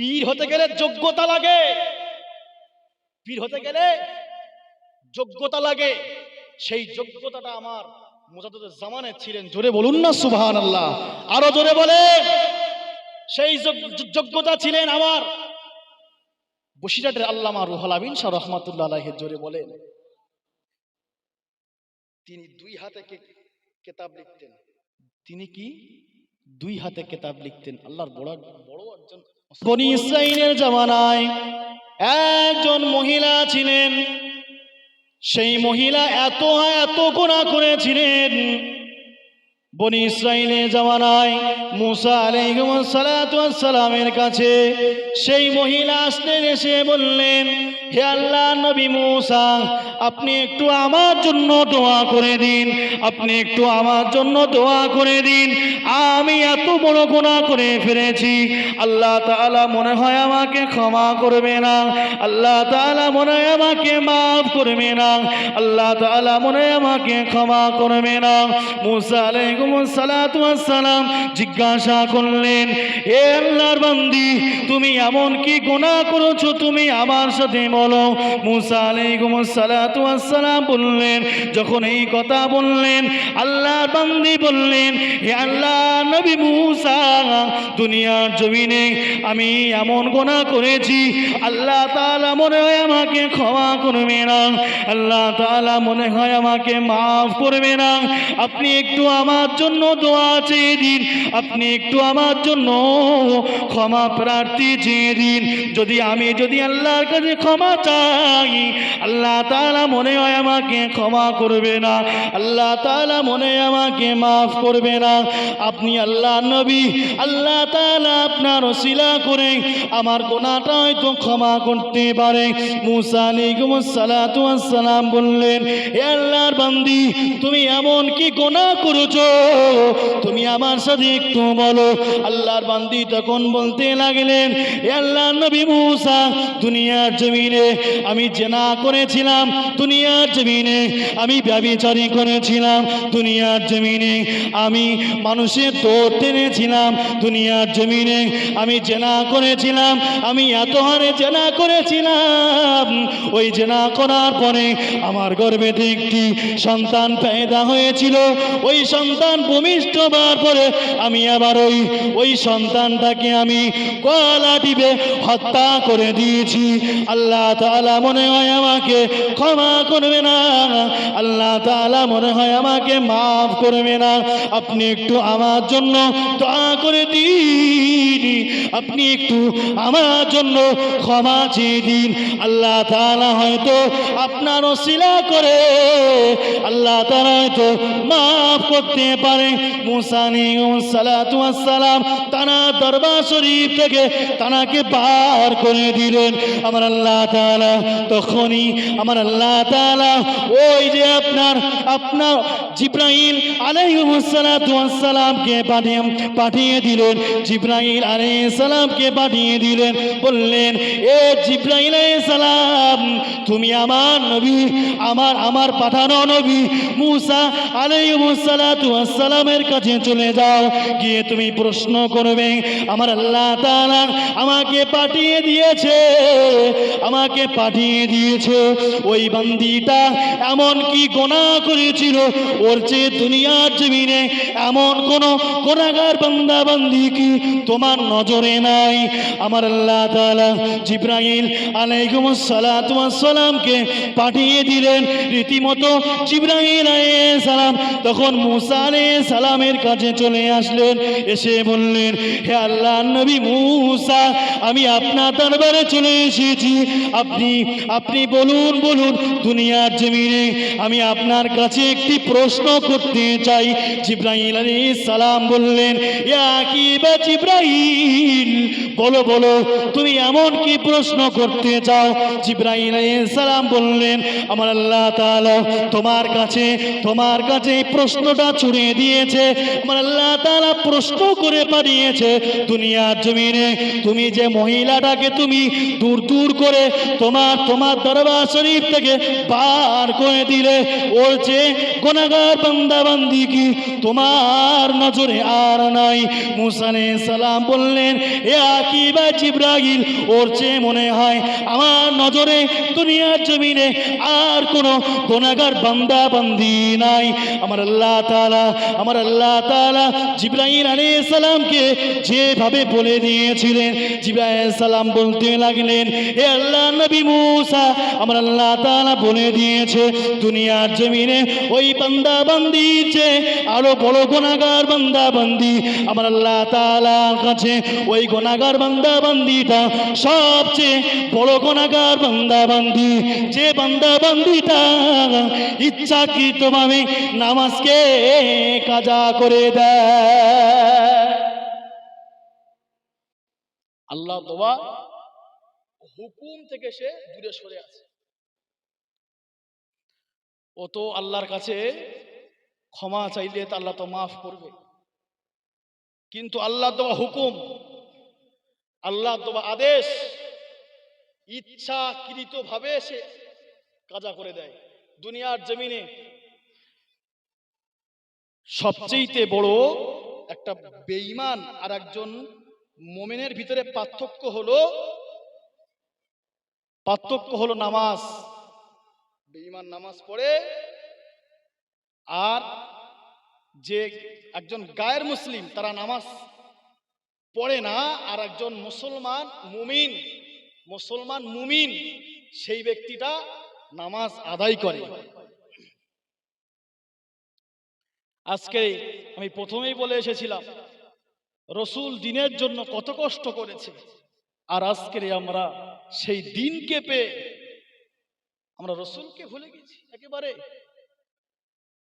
পীর হতে গেলে যোগ্যতা লাগে। পীর হতে গেলে যোগ্যতা লাগে। সেই যোগ্যতাটা আমার মুজাদুদের জামানে ছিলেন। জোরে বলুন না সুবহান আল্লাহ আরও জোরে বলেন। সেই যোগ- যোগ্যতা ছিলেন আমার বসিরাটের আল্লামা রুহুল আমিন শাহ রহমাতুল্লাহ জোরে বলেন। তিনি দুই হাতে কেতাব লিখতেন। তিনি কি? দুই হাতে কেতাব লিখতেন। আল্লাহর বড় বড় একজন বনি ইসরাইলের জামানায় একজন মহিলা ছিলেন। সেই মহিলা এত এত গোনা করেছিলেন বনি ইসরাইলের জামানায় মুসা আলাইহিসসালামের কাছে সেই মহিলা আসলেন, এসে বললেন, হে আল্লাহ নবী মুসা, আপনি একটু আমার জন্য দোয়া করে দিন। আপনি একটু আমার জন্য দোয়া করে দিন। আমি এত বড় গুনাহ করে ফেলেছি। আল্লাহ তাআলা মনে হয় আমাকে ক্ষমা করবে না। আল্লাহ তাআলা মনে হয় আমাকে মাফ করবে না। আল্লাহ তাআলা মনে হয় আমাকে ক্ষমা করবে না। মুসা আলাইহিস সালাম। জিজ্ঞাসা করলেন হে আল্লাহর বান্দি, তুমি এমন কি গুনাহ করেছ? তুমি আমার সাথে বলো। মুসা সালাম বললেন, যখন এই কথা বললেন, আল্লাহর বান্দি বললেন, হে আল্লাহ নবী মুসা, দুনিয়ার জমিনে আমি এমন গোনা করেছি। আল্লাহ তালা মনে হয় আমাকে ক্ষমা করবে না। আল্লাহ তাআলা মনে হয় আমাকে মাফ করবে না। আপনি একটু আমার জন্য দোয়া চেয়ে দিন আপনি একটু আমার জন্য ক্ষমা প্রার্থী চেয়ে দিন। যদি আমি, যদি আল্লাহর কাছে ক্ষমা চাই, আল্লাহ তালা মনে হয় আমাকে ক্ষমা করবে না। আল্লাহ তালা মনে আমাকে মাফ করবে না। আপনি আল্লাহ নবী, আল্লাহ তালা আপনার ওসিলা করে আমার গোনাটা হয়তো ক্ষমা করতে পারে। মুসা সালাম বললেন এ আল্লাহর বান্দি, তুমি এমন কি গোনা করেছ? তুমি আমার সাথে একটু বলো, আল্লাহর বান্দি তখন বলতে লাগলেন হে আল্লাহর নবী মুসা, দুনিয়ার জমিনে আমি জেনা করেছিলাম, দুনিয়ার জমিনে আমি ব্যবিচারী করেছিলাম, দুনিয়ার জমিনে আমি মানুষের দৌড় টেনেছিলাম, দুনিয়ার জমিনে আমি জেনা করেছিলাম, আমি এত হারে জেনা করেছিলাম। ওই জেনা করার পরে আমার গর্ভেতে একটি সন্তান পেদা হয়েছিল, ওই সন্তান ভূমিষ্ঠ হবার পরে আমি আবার ওই ওই সন্তানটাকে আমি কলা টিপে হত্যা করে দিয়েছি। আল্লাহ তাআলা মনে হয় আমাকে ক্ষমা করবে না। আল্লাহ তাআলা মনে হয় আমাকে মাফ করবে না। আপনি একটু আমার জন্য দোয়া করে দিন। আপনি একটু আমার জন্য ক্ষমা চেয়ে দিন। আল্লাহ তাআলা হয়তো আপনার ওসিলা করে, আল্লাহ তালা হয়তো মাফ করতে পারে। মুসা সালাতু সালাম তানা দরবার শরীফ থেকে তানাকে বার করে দিলেন। আমার আল্লাহ তাআলা তখনই আমার আল্লাহ তাআলা ওই যে আপনার আপনার জিব্রাইল আলাইহিস সালাতু সালামকে পাঠিয়ে পাঠিয়ে দিলেন। জিব্রাইল আলাইহিস সালামকে পাঠিয়ে দিলেন। বললেন, এ আলাইহিস সালাম, তুমি আমার নবী, আমার আমার পাঠানো নবী মুসা আলাইহিস সালাতু সালামের কাছে চলে যাও, গিয়ে তুমি প্রশ্ন করবে, আমার আল্লাহ তাআলা আমাকে পাঠিয়ে দিয়েছে, আমাকে পাঠিয়ে দিয়েছে। ওই বান্দিটা এমন কি গোনা করেছিল? ওর চেয়ে দুনিয়ার জমিনে এমন কোন গোনাগার বান্দা, বান্দি কি তোমার নজরে নাই? আমার আল্লাহ তাআলা জিব্রাইল আলাইহিস সালাতু সালামকে পাঠিয়ে দিলেন। রীতিমতো জিব্রাইল আলাইহিস সালাম, তখন মুসা আলাইহিস সালামের কাছে চলে আসলেন। এসে বললেন, হে আল্লাহ নবী মুসা, আমি আপনার দরবারে চলে এসেছি। আপনি আপনি বলুন বলুন, দুনিয়ার জমিনে আমি আপনার কাছে একটি প্রশ্ন করতে চাই। জিব্রাইল আলাইহিস সালাম বললেন কি বা জিব্রাইল, বলো বলো, তুমি এমন কি প্রশ্ন করতে চাও? জিব্রাইল আলাইহিস সালাম বললেন, আমার আল্লাহ তোমার কাছে তোমার কাছে প্রশ্নটা ছুড়ে দিয়েছে। আমার আল্লাহ তাআলা প্রশ্ন করে পাঠিয়েছে, দুনিয়ার জমিনে তুমি যে মহিলাটাকে তুমি দূর দূর করে তোমার তোমার দরবার শরীফ থেকে বার করে দিলে, ওর যে গোনাগার বান্দাবান্দি কি তোমার নজরে আর নাই? মুসানে সালাম বললেন, এ আকিবা জিব্রাহিল ওর চেয়ে মনে হয় আমার নজরে দুনিয়ার জমিনে আর কোনো গোনাগার বান্দা বান্দি নাই। আমার আল্লাহ তাআলা আমার আল্লাহ তাআলা জিব্রাহিল আলাইহিস সালামকে যেভাবে বলে দিয়েছিলেন জিব্রাহিল সালাম বলতে লাগলেন, এ আল্লাহ নবী মুসা, আমার আল্লাহ তাআলা বলে দিয়েছে, দুনিয়ার জমিনে ওই বান্দা বান্দির চেয়ে আরও বড় গোনাগার বান্দা বান্দি আমার আল্লাহ তাআলার কাছে ওই গোনাগার বান্দা বান্দিটা সবচেয়ে বড় গোনাগার বান্দা বান্দি যে বান্দা বান্দিটা ইচ্ছাকৃতভাবে নামাজকে কাজা করে দেয়। আল্লাহ তোবা হুকুম থেকে সে দূরে সরে আছে। ও তো আল্লাহর কাছে ক্ষমা চাইলে তো আল্লাহ তো মাফ করবে। কিন্তু আল্লাহ দেওয়া হুকুম আল্লাহ দেওয়া আদেশ ইচ্ছাকৃত ভাবে সে কাজা করে দেয়। দুনিয়ার জমিনে সবচেয়েতে বড় একটা বেঈমান আর একজন মোমেনের ভিতরে পার্থক্য হলো পার্থক্য হলো নামাজ। বেঈমান নামাজ পড়ে আর যে একজন গায়ের মুসলিম, তারা নামাজ পড়ে না, আর একজন মুসলমান মুমিন মুসলমান মুমিন, সেই ব্যক্তিটা নামাজ আদায় করে। আজকে আমি প্রথমেই বলে এসেছিলাম, রসুল দিনের জন্য কত কষ্ট করেছে, আর আজকের আমরা সেই দিনকে পেয়ে আমরা রসুলকে ভুলে গেছি, একেবারে।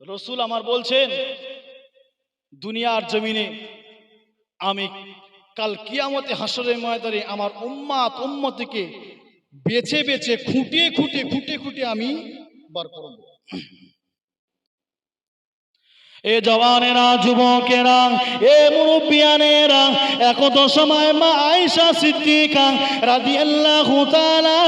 রসুল আমার বলছেন দুনিয়ার জমিনে আমি কাল কিয়ামতে হাসরের ময়দানে আমার উম্মাত উম্মতিকে বেছে বেছে খুঁটিয়ে খুঁটিয়ে খুঁটে খুঁটে আমি বার করব। এ জওয়ানেরা, যুবকেরা, এ মুরব্বিয়ানেরা, একত সময় মা আয়েশা সিদ্দিকা রাদিয়াল্লাহু তাআলা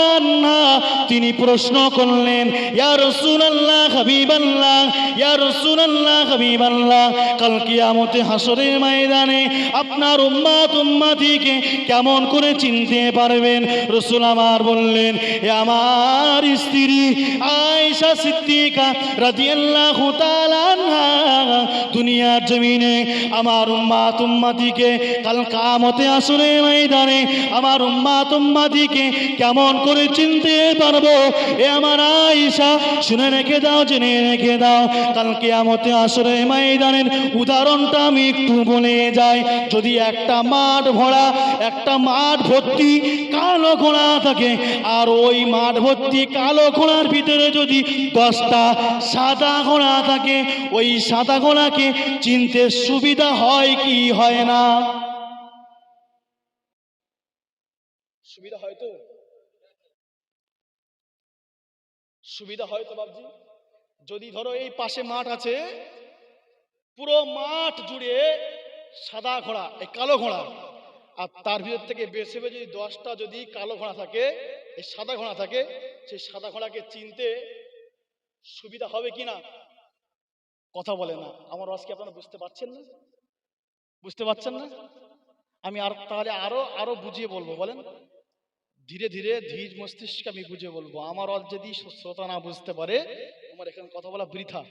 তিনি প্রশ্ন করলেন, ইয়া রাসূলুল্লাহ হাবিবাল্লাহ, ইয়া রাসূলুল্লাহ হাবিবাল্লাহ, কাল কিয়ামতে হাসরের ময়দানে আপনার উম্মাত উম্মতিকে কেমন করে চিনতে পারবেন? রসুল আমার বললেন, এ আমার স্ত্রী আয়েশা সিদ্দিকা রাদিয়াল্লাহু তাআলা আনহা দুনিয়ার জমিনে আমার উম্মাত উম্মাতিকে কাল কামতে ময়দানে আমার উম্মাত উম্মাতিকে কেমন করে চিনতে পারব? এ আমার আয়েশা, শুনে রেখে দাও, জেনে রেখে দাও। কাল কিয়ামতে আসরে ময়দানের উদাহরণটা আমি একটু বলে যাই। যদি একটা মাঠ ভরা, একটা মাঠ ভর্তি কালো ঘোড়া থাকে, আর ওই মাঠ ভর্তি কালো ঘোড়ার ভিতরে যদি দশটা সাদা ঘোড়া থাকে, ওই সাদা ঘোড়াকে চিনতে সুবিধা হয় কি হয় না? সুবিধা হয় তো? সুবিধা হয় তো বাবজি যদি ধরো এই পাশে মাঠ আছে, পুরো মাঠ জুড়ে সাদা ঘোড়া, এই কালো ঘোড়া, আর তার ভিতর থেকে বেছে বেছে যদি দশটা যদি কালো ঘোড়া থাকে, এই সাদা ঘোড়া থাকে, সেই সাদা ঘোড়াকে চিনতে সুবিধা হবে কি না? কথা বলে না। আমার আজকে আপনারা বুঝতে পারছেন না? বুঝতে পারছেন না? আমি আর তাহলে আরও আরও বুঝিয়ে বলব, বলেন। ধীরে ধীরে ধীর মস্তিষ্কে আমি বুঝে বলব। আমার অল যদি শ্রোতা না বুঝতে পারে, আমার এখানে কথা বলা বৃথা।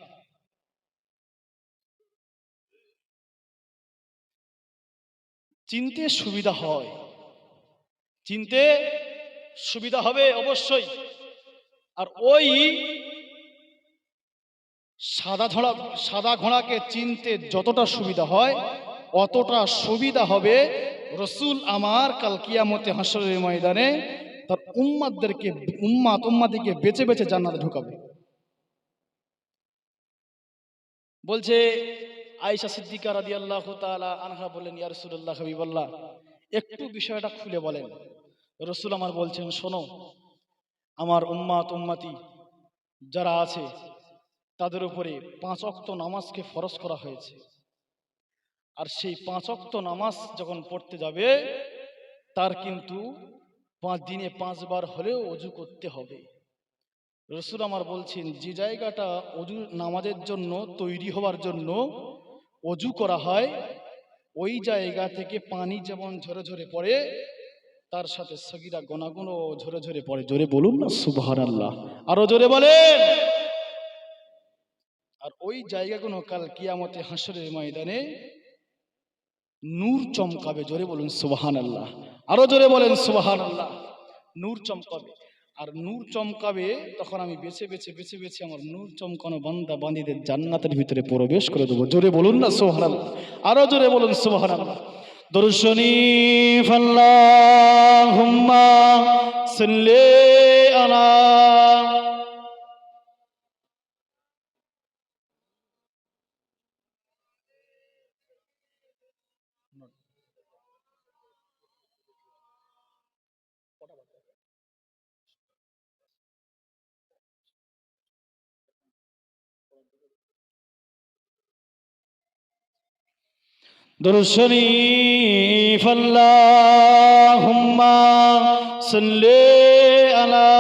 চিনতে সুবিধা হয়। চিনতে সুবিধা হবে অবশ্যই। আর ওই সাদা ঘোড়া সাদা ঘোড়াকে চিনতে যতটা সুবিধা হয়, অতটা সুবিধা হবে রসুল আমার কাল কিয়ামতে হাসরের ময়দানে তার উম্মাদদেরকে, উম্মাত উম্মাদিকে বেছে বেছে জান্নাতে ঢুকাবে। বলছে আয়েশা সিদ্দিকা রাদিয়াল্লাহু তাআলা আনহা বললেন, ইয়া রাসূলুল্লাহ হাবিবাল্লাহ, একটু বিষয়টা খুলে বলেন। রসুল আমার বলছেন, শোনো, আমার উম্মাত উম্মাতি যারা আছে তাদের উপরে পাঁচ অক্ত নামাজকে ফরজ করা হয়েছে। আর সেই পাঁচ অক্ত নামাজ যখন পড়তে যাবে, তার কিন্তু পাঁচ দিনে পাঁচবার হলেও অজু করতে হবে। রসুল আমার বলছেন, যে জায়গাটা অজু নামাজের জন্য তৈরি হওয়ার জন্য অজু করা হয়, ওই জায়গা থেকে পানি যেমন ঝরে ঝরে পড়ে, তার সাথে সগিরা গোনাগুনো ঝরে ঝরে পড়ে। জোরে বলুন না সুবহান আল্লাহ আরও জোরে বলেন। ওই জায়গাগুলো কাল কিয়ামতে হাসরের ময়দানে নূর চমকাবে, জোরে বলুন সুবহান আল্লাহ আরও জোরে বলেন সুবহান আল্লাহ নূর চমকাবে। আর নূর চমকাবে, তখন আমি বেছে বেছে বেছে বেছে আমার নূর চমকানো বান্দা বান্দিদের জান্নাতের ভিতরে প্রবেশ করে দেবো। জোরে বলুন না সুবহান আল্লাহ আরও জোরে বলুন সোহান আল্লাহ দর্শনী ফাল্লাহুম্মা সাল্লি আলা درشني فاللهم صل على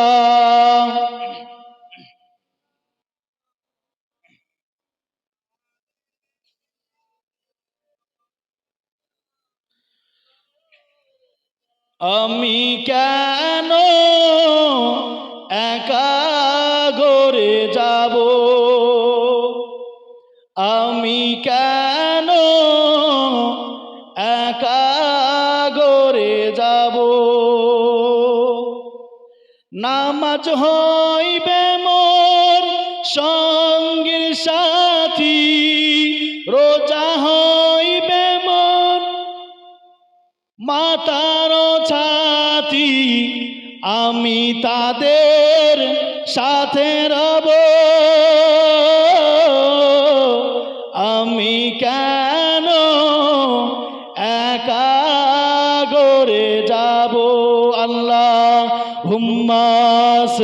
আমি কেন একা নামাজ হইবে মোর সঙ্গীর সাথী। রোজা হইবে মোর মাতার ছাতি। আমি তাদের সাথে রব।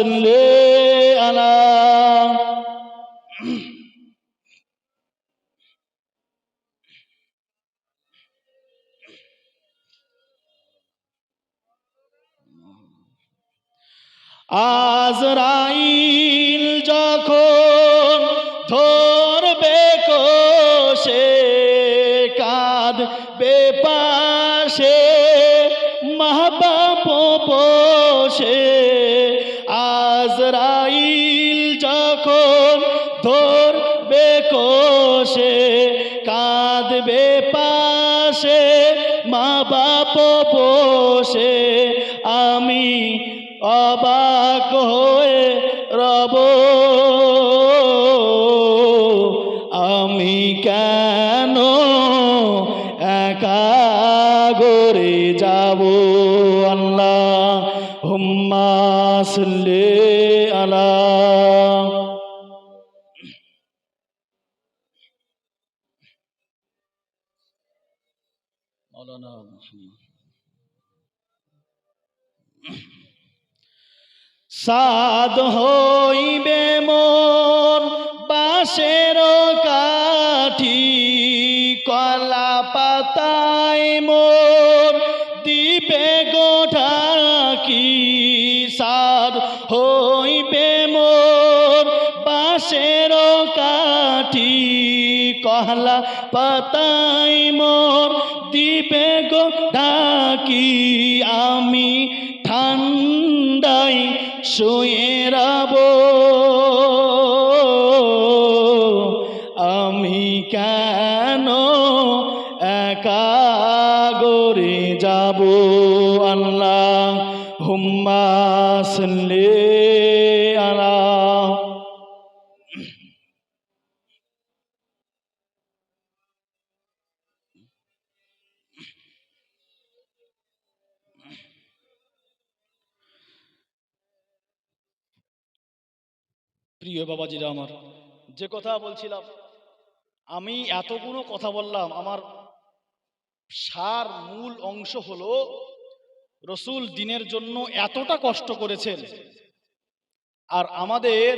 সাল্লি আলা আজরাইল আল্লাহ হুম্মা আলা সাদ হইবে মোর বাঁশের কাঠি কলা পাতায় মোর দিবে সাধ সাদ হইবে মোর পাশের কাঠি। কহলা পাতাই মোর দিবে গোঠা কি আমি ঠান্ডাই শুয়ে প্রিয় বাবাজিরা আমার, যে কথা বলছিলাম, আমি এতগুলো কথা বললাম, আমার সার মূল অংশ হলো রসুল দিনের জন্য এতটা কষ্ট করেছেন। আর আমাদের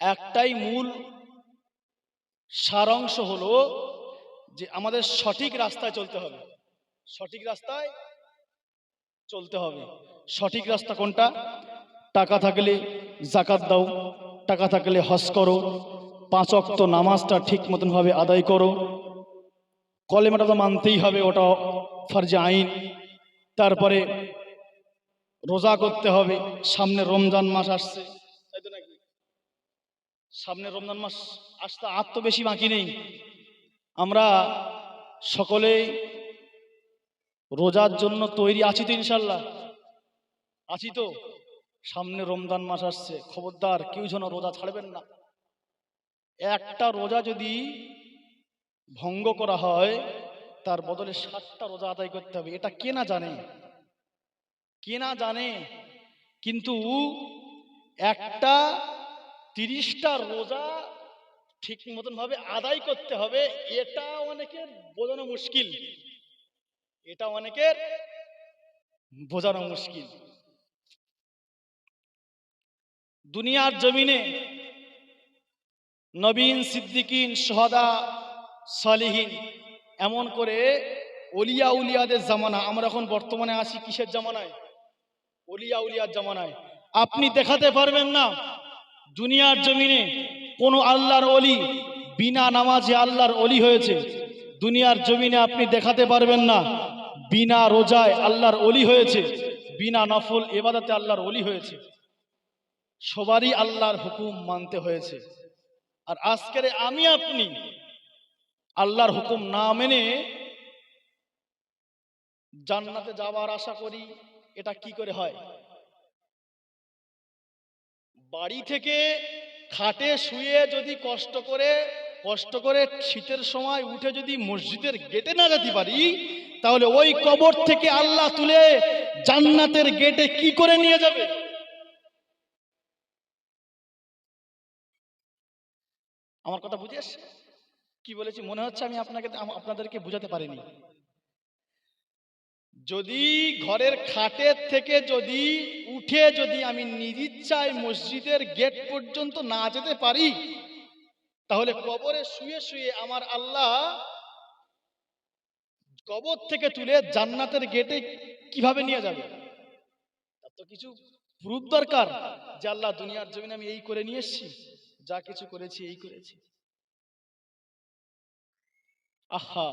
একটাই মূল সারাংশ হলো যে আমাদের সঠিক রাস্তায় চলতে হবে। সঠিক রাস্তায় চলতে হবে। সঠিক রাস্তা কোনটা? টাকা থাকলে জাকাত দাও টাকা থাকলে হজ করো, পাঁচ অক্ত নামাজটা ঠিক মতনভাবে আদায় করো। কলেমাটা তো মানতেই হবে, ওটা ফরজে আইন। তারপরে রোজা করতে হবে, সামনে রমজান মাস আসছে। তাই তো নাকি? সামনে রমজান মাস আসতে আর তো বেশি বাকি নেই। আমরা সকলেই রোজার জন্য তৈরি আছি তো ইনশাল্লাহ। আছি তো? সামনে রমজান মাস আসছে, খবরদার, কেউ যেন রোজা ছাড়বেন না। একটা রোজা যদি ভঙ্গ করা হয়, তার বদলে ষাটটা রোজা আদায় করতে হবে। এটা কে না জানে? কে না জানে? কিন্তু একটা তিরিশটা রোজা ঠিক মতন ভাবে আদায় করতে হবে, এটা অনেকের বোঝানো মুশকিল। এটা অনেকের বোঝানো মুশকিল। দুনিয়ার জমিনে নবীন, সিদ্দিকিন সহদা সালিহীন, এমন করে অলিয়া উলিয়াদের জামানা, আমরা এখন বর্তমানে আছি কিসের জামানায়? অলিয়া উলিয়ার জামানায়। আপনি দেখাতে পারবেন না দুনিয়ার জমিনে কোনো আল্লাহর অলি, বিনা নামাজে আল্লাহর অলি হয়েছে। দুনিয়ার জমিনে আপনি দেখাতে পারবেন না বিনা রোজায় আল্লাহর অলি হয়েছে, বিনা নফল এবাদাতে আল্লাহর অলি হয়েছে। সবারই আল্লাহর হুকুম মানতে হয়েছে। আর আজকের আমি আপনি আল্লাহর হুকুম না মেনে জান্নাতে যাওয়ার আশা করি, এটা কি করে হয়? বাড়ি থেকে খাটে শুয়ে যদি কষ্ট করে কষ্ট করে শীতের সময় উঠে যদি মসজিদের গেটে না যেতে পারি, তাহলে ওই কবর থেকে আল্লাহ তুলে জান্নাতের গেটে কি করে নিয়ে যাবে? আমার কথা বুঝে আসছে? কি বলেছি? মনে হচ্ছে আমি আপনাকে আপনাদেরকে বুঝাতে পারিনি। যদি ঘরের খাটের থেকে যদি উঠে যদি আমি নিরিচ্ছায় মসজিদের গেট পর্যন্ত না যেতে পারি, তাহলে কবরে শুয়ে শুয়ে আমার আল্লাহ কবর থেকে তুলে জান্নাতের গেটে কীভাবে নিয়ে যাবে? তার তো কিছু প্রুফ দরকার যে আল্লাহ দুনিয়ার জমিনে আমি এই করে নিয়ে এসেছি। যা কিছু করেছি, এই করেছি। আহা,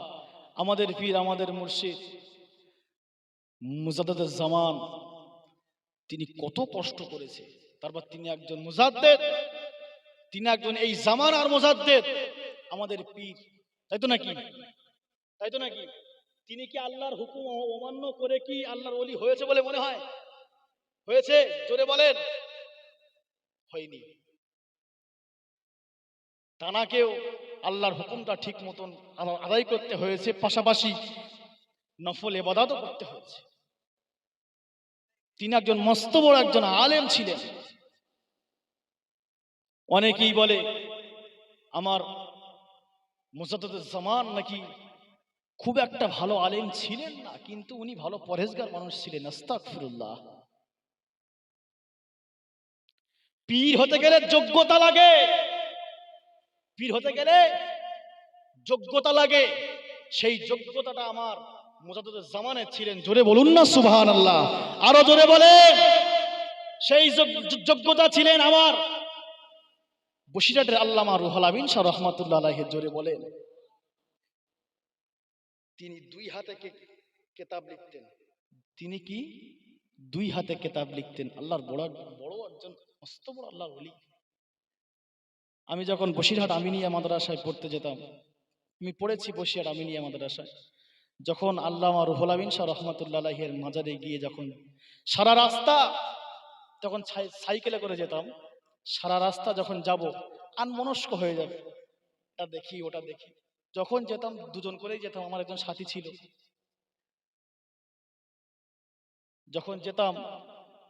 আমাদের পীর, আমাদের মুর্শিদ। মুজাদ্দেদ জামান, তিনি কত কষ্ট করেছে। তারপর তিনি একজন মুজাদ্দেদ, তিনি একজন এই জামান আর মুজাদ্দেদ, আমাদের পীর। তাই তো নাকি? তাই তো নাকি? তিনি কি আল্লাহর হুকুম অমান্য করে কি আল্লাহর ওলি হয়েছে বলে মনে হয়? হয়েছে? জোরে বলেন। হয়নি। তানাকেও আল্লাহর হুকুমটা ঠিক মতন আদা- আদায় করতে হয়েছে, পাশাপাশি নফল এবাদাতও করতে হয়েছে। তিনি একজন মস্ত বড় একজন আলেম ছিলেন। অনেকেই বলে, আমার জামান নাকি খুব একটা ভালো আলেম ছিলেন না, কিন্তু উনি ভালো পরেজগার মানুষ ছিলেন, আস্তাগফিরুল্লাহ। পীর হতে গেলে যোগ্যতা লাগে। পীর হতে গেলে যোগ্যতা লাগে। সেই যোগ্যতাটা আমার মুজাদ্দেদের জামানে ছিলেন। জোরে বলুন না সুবহান আল্লাহ আরও জোরে বলে সেই যোগ- যোগ- যোগ্যতা ছিলেন আমার বসিরহাটের আল্লামা রুহুল আমিন শাহ রহমাতুল্লাহ আলাইহি, জোরে বলেন। তিনি দুই হাতে কেতাব লিখতেন। তিনি কি? দুই হাতে কেতাব লিখতেন। আল্লাহর বড় বড় একজন মস্ত বড় আল্লাহর ওলি। আমি যখন বসিরহাট আমিনিয়া মাদ্রাসায় পড়তে যেতাম, আমি পড়েছি বসিরহাট আমিনিয়া মাদ্রাসায়। যখন আল্লামা রুহুল আমিন শাহ রহমাতুল্লাহ আলাইহির মাজারে গিয়ে যখন সারা রাস্তা তখন সাইকেলে করে যেতাম, সারা রাস্তা যখন যাব, আনমনস্ক হয়ে যাবে। এটা দেখি, ওটা দেখি। যখন যেতাম, দুজন করেই যেতাম, আমার একজন সাথী ছিল। যখন যেতাম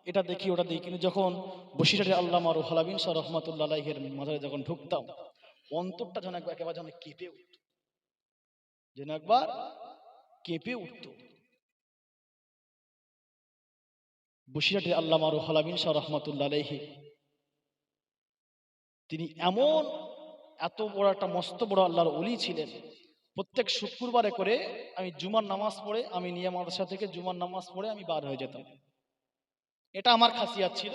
এটা দেখি, ওটা দেখি। কিন্তু যখন বসিরহাটের আল্লামা রুহুল আমিন শাহ রহমাতুল্লাহ আলাইহির মাজারে যখন ঢুকতাম, অন্তরটা যেন একবার একেবারে যেন কেঁপে উঠত। যেন একবার কেঁপে উঠত। বসিরহাটের আল্লামা রুহুল আমিন শাহ রহমাতুল্লাহ তিনি এমন এত বড় একটা মস্ত বড় আল্লাহর অলি ছিলেন। প্রত্যেক শুক্রবারে করে আমি জুমার নামাজ পড়ে আমি নিয়ে মাদ্রাসা থেকে জুমার নামাজ পড়ে আমি বার হয়ে যেতাম। এটা আমার খাসিয়াত ছিল।